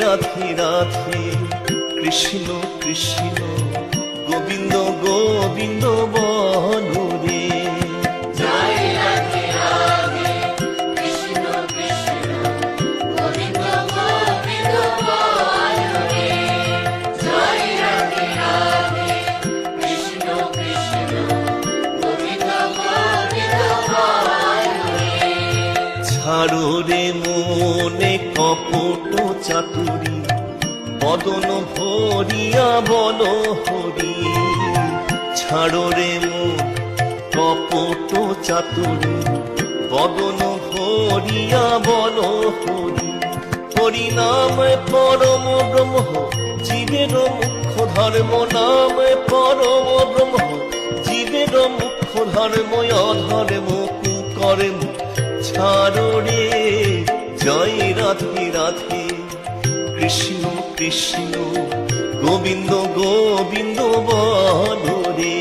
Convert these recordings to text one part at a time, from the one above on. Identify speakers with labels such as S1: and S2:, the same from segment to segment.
S1: রাধে রাধে। কৃষ্ণ কৃষ্ণ গোবিন্দ গোবিন্দ বল রে ছাড়ো রে মনে কপট চাতুরি, বদন ভরিয়া বল হরি। ছাড়ো রে মন কপট চাতুরি, বদন ভরিয়া বল হরি। হরি নাম পরম ব্রহ্ম, জীবের মুখ্য ধর্ম নাম পরম ব্রহ্ম। জীবের মুখ্য ধর্ম অধর্ম কুকর্ম ছাড়ো রে জয় রাধে রাধে। কৃষ্ণ কৃষ্ণ গোবিন্দ গোবিন্দ বল রে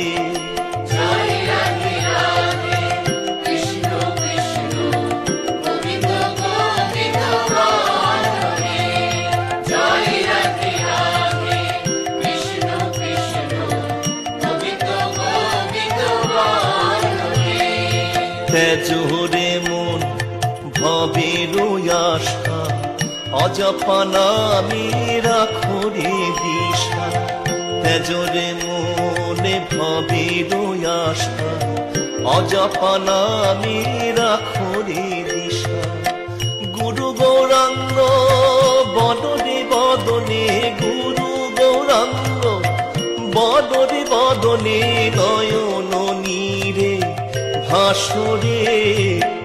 S1: তেজরে মন ভবের আশা অজপা নামে রাখো রে দিশা তেজরে মনে ভবের আশা অজপা নামে রাখো রে দিশা গুরু গৌরাঙ্গ, বদনে বদনে, গুরু গৌরাঙ্গ, বদনে বদনে নয়ন নীরে, ভাসরে